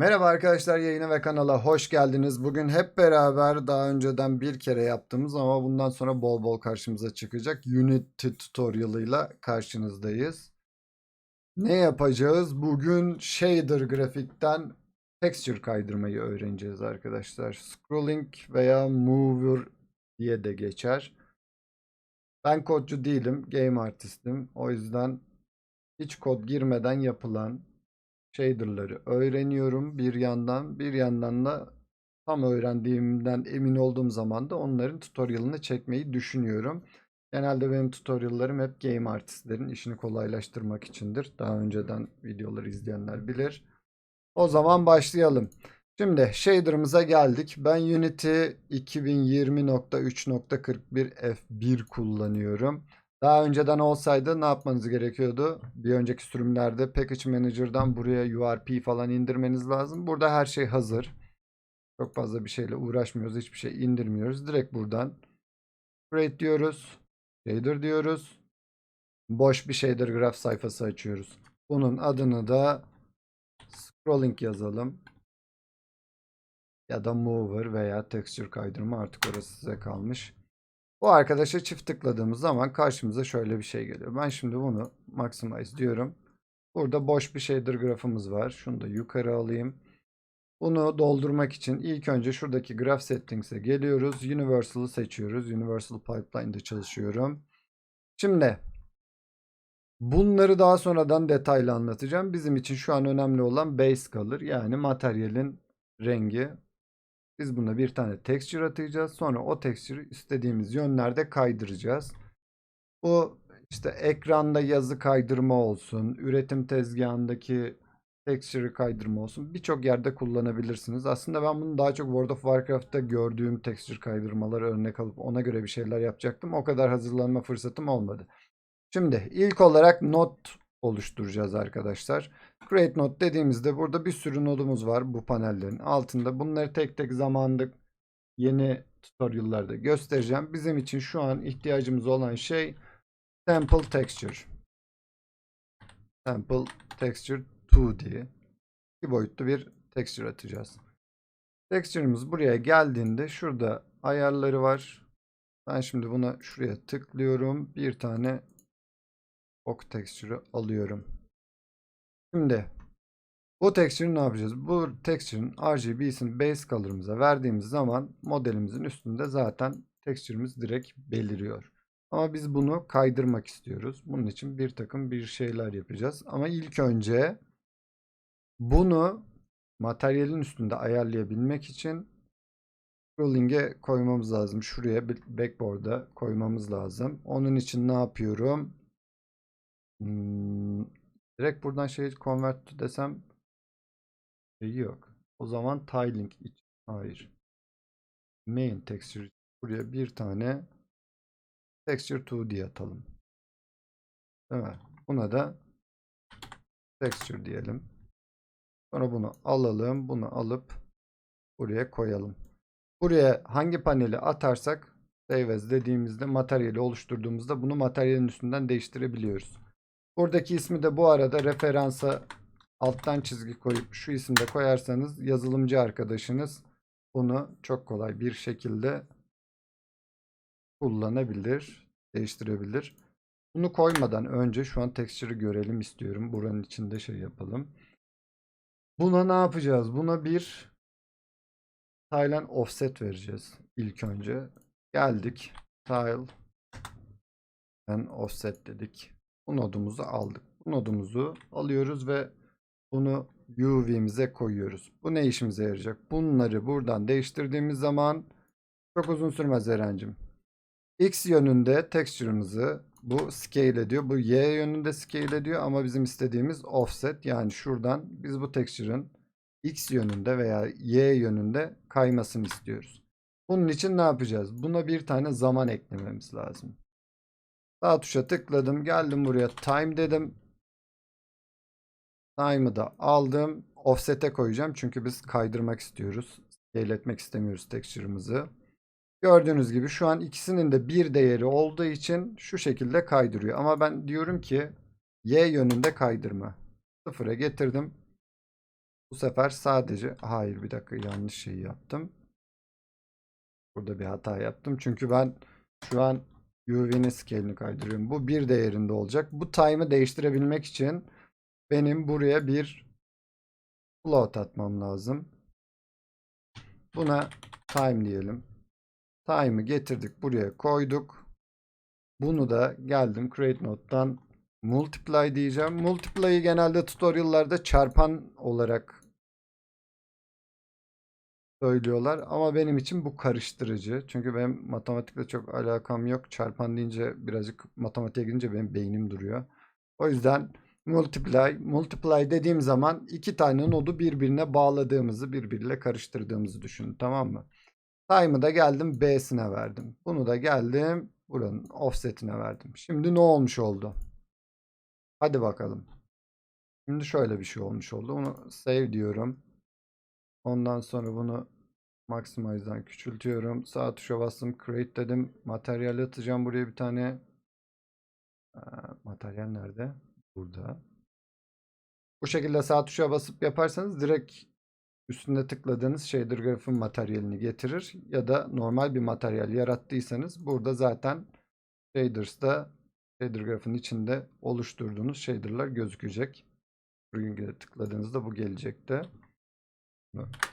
Merhaba arkadaşlar yayına ve kanala hoş geldiniz. Bugün hep beraber daha önceden bir kere yaptığımız ama bundan sonra bol bol karşımıza çıkacak Unity tutorial'ıyla karşınızdayız. Ne yapacağız? Bugün shader grafikten texture kaydırmayı öğreneceğiz arkadaşlar. Scrolling veya mover diye de geçer. Ben kodcu değilim, game artistim. O yüzden hiç kod girmeden yapılan shader'ları öğreniyorum bir yandan. Bir yandan da tam öğrendiğimden emin olduğum zaman da onların tutorial'ını çekmeyi düşünüyorum. Genelde benim tutorial'larım hep game artistlerin işini kolaylaştırmak içindir. Daha önceden videoları izleyenler bilir. O zaman başlayalım. Şimdi shader'ımıza geldik. Ben Unity 2020.3.41 F1 kullanıyorum. Daha önceden olsaydı ne yapmanız gerekiyordu? Bir önceki sürümlerde Package Manager'dan buraya URP falan indirmeniz lazım. Burada her şey hazır. Çok fazla bir şeyle uğraşmıyoruz. Hiçbir şey indirmiyoruz. Direkt buradan Create diyoruz. Shader diyoruz. Boş bir shader graph sayfası açıyoruz. Bunun adını da Scrolling yazalım. Ya da Mover veya Texture kaydırma artık orası size kalmış. Bu arkadaşa çift tıkladığımız zaman karşımıza şöyle bir şey geliyor. Ben şimdi bunu maximize diyorum. Burada boş bir shader grafımız var. Şunu da yukarı alayım. Bunu doldurmak için ilk önce şuradaki Graph Settings'e geliyoruz. Universal'ı seçiyoruz. Universal Pipeline'da çalışıyorum. Şimdi bunları daha sonradan detaylı anlatacağım. Bizim için şu an önemli olan base kalır. Yani materyalin rengi. Biz buna bir tane texture atacağız. Sonra o texture'ı istediğimiz yönlerde kaydıracağız. Bu işte ekranda yazı kaydırma olsun, üretim tezgahındaki texture kaydırma olsun. Birçok yerde kullanabilirsiniz. Aslında ben bunu daha çok World of Warcraft'ta gördüğüm texture kaydırmaları örnek alıp ona göre bir şeyler yapacaktım. O kadar hazırlanma fırsatım olmadı. Şimdi ilk olarak not oluşturacağız arkadaşlar. Create node dediğimizde burada bir sürü nodumuz var bu panellerin altında. Bunları tek tek zamanında yeni tutorial'larda göstereceğim. Bizim için şu an ihtiyacımız olan şey sample texture. Sample texture 2D. İki boyutlu bir texture atacağız. Texture'ımız buraya geldiğinde şurada ayarları var. Ben şimdi buna şuraya tıklıyorum. Bir tane ok texture'ı alıyorum. Şimdi bu texture'ı ne yapacağız? Bu texture'ın RGB'sini base color'ımıza verdiğimiz zaman modelimizin üstünde zaten texture'ımız direkt beliriyor. Ama biz bunu kaydırmak istiyoruz. Bunun için bir takım bir şeyler yapacağız. Ama ilk önce bunu materyalin üstünde ayarlayabilmek için scrolling'e koymamız lazım. Şuraya backboard'a koymamız lazım. Onun için ne yapıyorum? Direkt buradan şey convert to desem şey yok. O zaman tiling için hayır. Main texture buraya bir tane texture 2 diye atalım. Mi? Buna da texture diyelim. Sonra bunu alalım. Bunu alıp buraya koyalım. Buraya hangi paneli atarsak save as dediğimizde materyali oluşturduğumuzda bunu materyalin üstünden değiştirebiliyoruz. Buradaki ismi de bu arada referansa alttan çizgi koyup şu isimde koyarsanız yazılımcı arkadaşınız bunu çok kolay bir şekilde kullanabilir, değiştirebilir. Bunu koymadan önce şu an texture'ı görelim istiyorum. Buranın içinde şey yapalım. Buna ne yapacağız? Buna bir tile offset vereceğiz ilk önce. Geldik. Tile and offset dedik. Bu nodumuzu aldık. Bu nodumuzu alıyoruz ve bunu UV'mize koyuyoruz. Bu ne işimize yarayacak? Bunları buradan değiştirdiğimiz zaman çok uzun sürmez Eren'cim. X yönünde texture'ımızı bu scale ediyor. Bu Y yönünde scale ediyor ama bizim istediğimiz offset. Yani şuradan biz bu texture'ın X yönünde veya Y yönünde kaymasını istiyoruz. Bunun için ne yapacağız? Buna bir tane zaman eklememiz lazım. Sağ tuşa tıkladım. Geldim buraya time dedim. Time'ı da aldım. Offset'e koyacağım. Çünkü biz kaydırmak istiyoruz. Scale etmek istemiyoruz texture'ımızı. Gördüğünüz gibi şu an ikisinin de bir değeri olduğu için şu şekilde kaydırıyor. Ama ben diyorum ki Y yönünde kaydırma. Sıfıra getirdim. Bu sefer sadece hayır bir dakika yanlış şeyi yaptım. Burada bir hata yaptım. Çünkü ben şu an UV'nin scale'ini kaydırıyorum. Bu bir değerinde olacak. Bu time'ı değiştirebilmek için benim buraya bir float atmam lazım. Buna time diyelim. Time'ı getirdik buraya koyduk. Bunu da geldim create node'dan multiply diyeceğim. Multiply'ı genelde tutorial'larda çarpan olarak söylüyorlar ama benim için bu karıştırıcı. Çünkü benim matematikle çok alakam yok. Çarpan deyince birazcık matematiğe girince benim beynim duruyor. O yüzden multiply, multiply dediğim zaman iki tane nodu birbirine bağladığımızı, birbiriyle karıştırdığımızı düşünün. Tamam mı? Time'ı da geldim B'sine verdim. Bunu da geldim buranın offset'ine verdim. Şimdi ne olmuş oldu? Hadi bakalım. Şimdi şöyle bir şey olmuş oldu. Bunu save diyorum. Ondan sonra bunu maximize'dan küçültüyorum. Sağ tuşa bastım. Create dedim. Materyal atacağım buraya bir tane. Materyal nerede? Burada. Bu şekilde sağ tuşa basıp yaparsanız direkt üstünde tıkladığınız shader grafın materyalini getirir. Ya da normal bir materyal yarattıysanız burada zaten shaders'da shader grafın içinde oluşturduğunuz shader'lar gözükecek. Buraya tıkladığınızda bu gelecekte.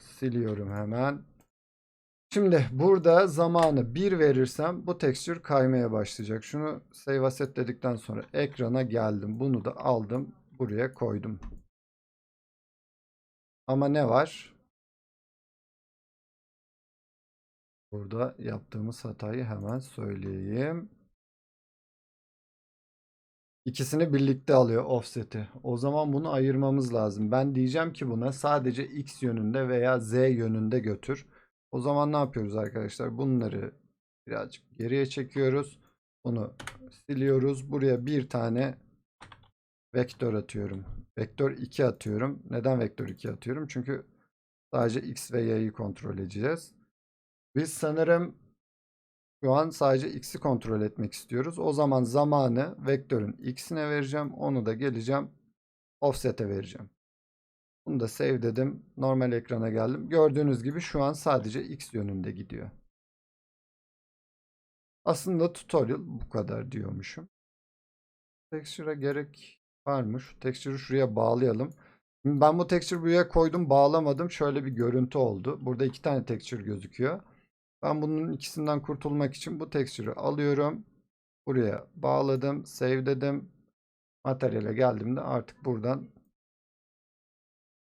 Siliyorum hemen. Şimdi burada zamanı 1 verirsem bu texture kaymaya başlayacak. Şunu save asset dedikten sonra ekrana geldim. Bunu da aldım. Buraya koydum. Ama ne var? Burada yaptığımız hatayı hemen söyleyeyim. İkisini birlikte alıyor offset'i. O zaman bunu ayırmamız lazım. Ben diyeceğim ki buna sadece x yönünde veya z yönünde götür. O zaman ne yapıyoruz arkadaşlar? Bunları birazcık geriye çekiyoruz. Bunu siliyoruz. Buraya bir tane vektör atıyorum. Vektör 2 atıyorum. Neden vektör 2 atıyorum? Çünkü sadece x ve y'yi kontrol edeceğiz. Biz sanırım şu an sadece x'i kontrol etmek istiyoruz. O zaman zamanı vektörün x'ine vereceğim. Onu da geleceğim offset'e vereceğim. Bunu da save dedim. Normal ekrana geldim. Gördüğünüz gibi şu an sadece x yönünde gidiyor. Aslında tutorial bu kadar diyormuşum. Texture'a gerek var mı? Şu texture'ı şuraya bağlayalım. Şimdi ben bu texture buraya koydum bağlamadım. Şöyle bir görüntü oldu. Burada iki tane texture gözüküyor. Ben bunun ikisinden kurtulmak için bu texture'ı alıyorum. Buraya bağladım. Save dedim. Materyale geldiğimde artık buradan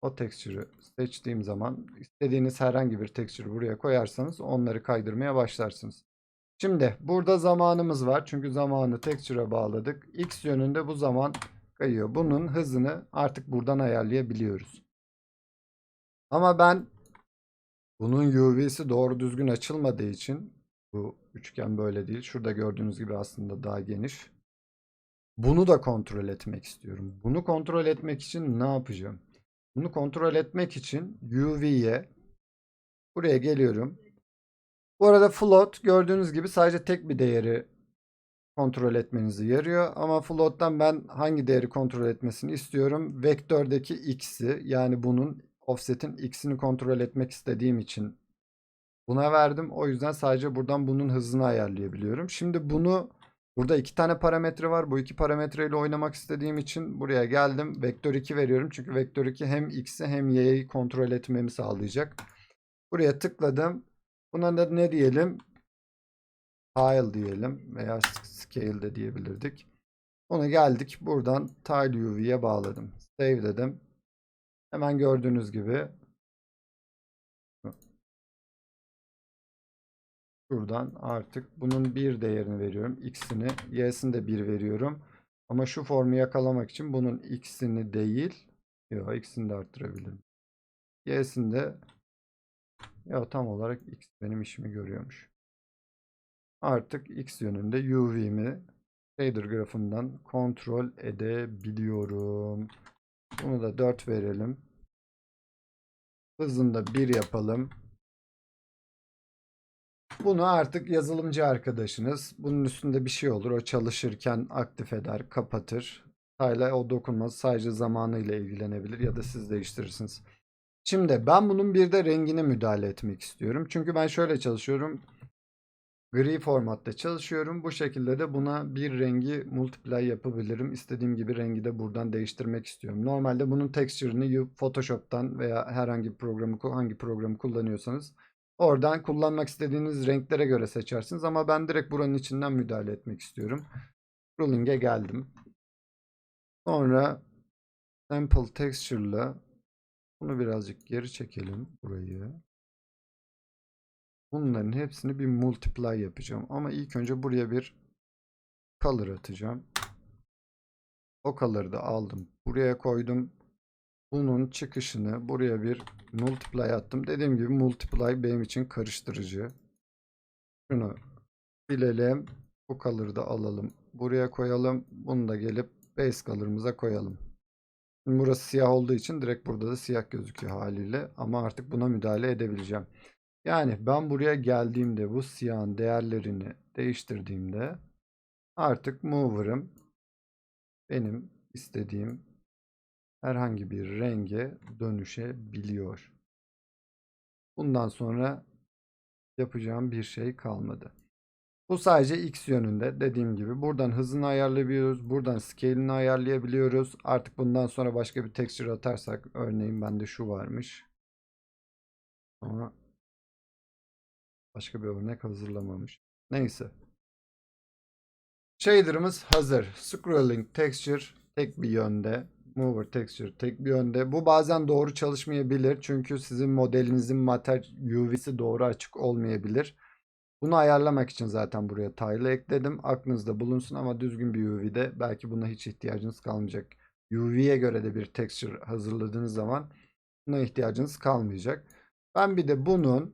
o texture'ı seçtiğim zaman istediğiniz herhangi bir texture buraya koyarsanız onları kaydırmaya başlarsınız. Şimdi burada zamanımız var. Çünkü zamanı texture'a bağladık. X yönünde bu zaman kayıyor. Bunun hızını artık buradan ayarlayabiliyoruz. Ama ben bunun UV'si doğru düzgün açılmadığı için bu üçgen böyle değil. Şurada gördüğünüz gibi aslında daha geniş. Bunu da kontrol etmek istiyorum. Bunu kontrol etmek için ne yapacağım? Bunu kontrol etmek için UV'ye buraya geliyorum. Bu arada float gördüğünüz gibi sadece tek bir değeri kontrol etmenizi yarıyor. Ama float'tan ben hangi değeri kontrol etmesini istiyorum? Vektördeki x'i yani bunun offset'in x'ini kontrol etmek istediğim için buna verdim. O yüzden sadece buradan bunun hızını ayarlayabiliyorum. Şimdi bunu burada iki tane parametre var. Bu iki parametreyle oynamak istediğim için buraya geldim. Vektör 2 veriyorum. Çünkü vektör 2 hem x'i hem y'yi kontrol etmemi sağlayacak. Buraya tıkladım. Buna da ne diyelim? Tile diyelim veya scale de diyebilirdik. Onu geldik buradan tile UV'ye bağladım. Save dedim. Hemen gördüğünüz gibi Şuradan artık bunun bir değerini veriyorum. X'ini, Y'sini de bir veriyorum. Ama şu formu yakalamak için bunun X'ini değil, yok X'ini de arttırabilirim. Y'sini de ya tam olarak X benim işimi görüyormuş. Artık X yönünde UV'mi shader grafından kontrol edebiliyorum. Bunu da 4 verelim. Hızını da 1 yapalım. Bunu artık yazılımcı arkadaşınız bunun üstünde bir şey olur. O çalışırken aktif eder, kapatır. Hala o dokunmaz. Sadece zamanıyla ilgilenebilir ya da siz değiştirirsiniz. Şimdi ben bunun bir de rengine müdahale etmek istiyorum. Çünkü ben şöyle çalışıyorum. Gri formatta çalışıyorum. Bu şekilde de buna bir rengi multiply yapabilirim. İstediğim gibi rengi de buradan değiştirmek istiyorum. Normalde bunun texture'ını Photoshop'tan veya herhangi bir programı hangi programı kullanıyorsanız oradan kullanmak istediğiniz renklere göre seçersiniz. Ama ben direkt buranın içinden müdahale etmek istiyorum. Ruling'e geldim. Sonra Sample Texture'la bunu birazcık geri çekelim burayı. Bunların hepsini bir multiply yapacağım. Ama ilk önce buraya bir color atacağım. O color'ı da aldım. Buraya koydum. Bunun çıkışını buraya bir multiply attım. Dediğim gibi multiply benim için karıştırıcı. Şunu silelim. Bu color'ı da alalım. Buraya koyalım. Bunu da gelip base color'ımıza koyalım. Şimdi burası siyah olduğu için direkt burada da siyah gözüküyor haliyle. Ama artık buna müdahale edebileceğim. Yani ben buraya geldiğimde bu siyahın değerlerini değiştirdiğimde artık mover'ım benim istediğim herhangi bir renge dönüşebiliyor. Bundan sonra yapacağım bir şey kalmadı. Bu sadece x yönünde dediğim gibi. Buradan hızını ayarlayabiliyoruz. Buradan scale'ini ayarlayabiliyoruz. Artık bundan sonra başka bir texture atarsak örneğin bende şu varmış. Ama başka bir örnek hazırlamamış. Neyse. Shader'ımız hazır. Scrolling texture tek bir yönde. Mover texture tek bir yönde. Bu bazen doğru çalışmayabilir. Çünkü sizin modelinizin mater UV'si doğru açık olmayabilir. Bunu ayarlamak için zaten buraya tile ekledim. Aklınızda bulunsun ama düzgün bir UV'de belki buna hiç ihtiyacınız kalmayacak. UV'ye göre de bir texture hazırladığınız zaman buna ihtiyacınız kalmayacak. Ben bir de bunun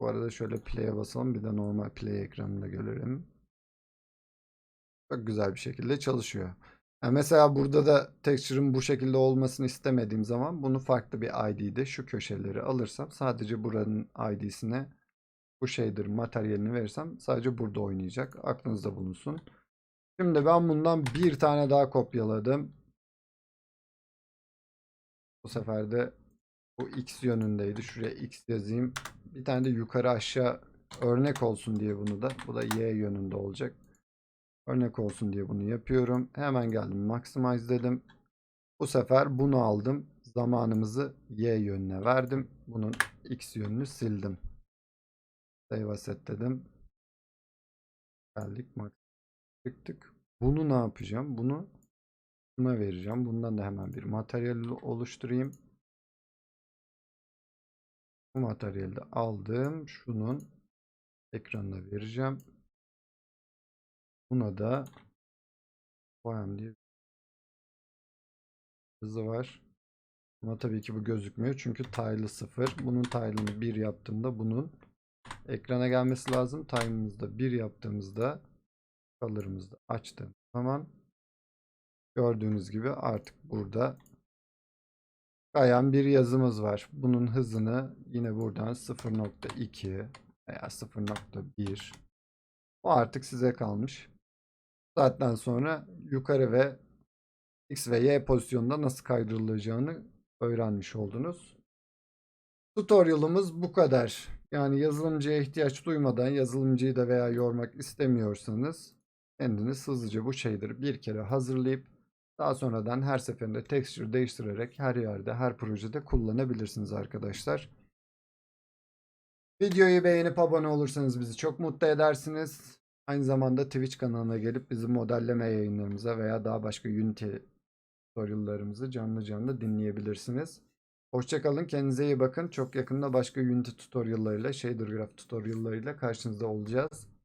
bu arada şöyle play'e basalım. Bir de normal play ekranında görelim. Çok güzel bir şekilde çalışıyor. Yani mesela burada da texture'ın bu şekilde olmasını istemediğim zaman bunu farklı bir ID'de şu köşeleri alırsam sadece buranın ID'sine bu shader materyalini verirsem sadece burada oynayacak. Aklınızda bulunsun. Şimdi ben bundan bir tane daha kopyaladım. Bu sefer de bu x yönündeydi. Şuraya x yazayım. Bir tane de yukarı aşağı örnek olsun diye bunu da. Bu da y yönünde olacak. Örnek olsun diye bunu yapıyorum. Hemen geldim maximize dedim. Bu sefer bunu aldım. Zamanımızı y yönüne verdim. Bunun x yönünü sildim. Save asset dedim. Geldik max. Tıktık. Bunu ne yapacağım? Bunu buna vereceğim. Bundan da hemen bir materyal oluşturayım. Bu materyali de aldım. Şunun ekranına vereceğim. Buna da OM diye hızı var. Ama tabii ki bu gözükmüyor. Çünkü tile'ı 0. Bunun tile'ını 1 yaptığımda bunun ekrana gelmesi lazım. Time'ımızda 1 yaptığımızda color'ımızda açtım. Tamam. Gördüğünüz gibi artık burada kayan bir yazımız var. Bunun hızını yine buradan 0.2 veya 0.1 o artık size kalmış. Saatten sonra yukarı ve X ve Y pozisyonunda nasıl kaydırılacağını öğrenmiş oldunuz. Tutorial'ımız bu kadar. Yani yazılımcıya ihtiyaç duymadan yazılımcıyı da veya yormak istemiyorsanız kendiniz hızlıca bu şeyleri bir kere hazırlayıp daha sonradan her seferinde texture değiştirerek her yerde her projede kullanabilirsiniz arkadaşlar. Videoyu beğenip abone olursanız bizi çok mutlu edersiniz. Aynı zamanda Twitch kanalına gelip bizim modelleme yayınlarımıza veya daha başka Unity tutoriallarımızı canlı canlı dinleyebilirsiniz. Hoşçakalın, kendinize iyi bakın. Çok yakında başka Unity tutoriallarıyla, Shader Graph tutoriallarıyla karşınızda olacağız.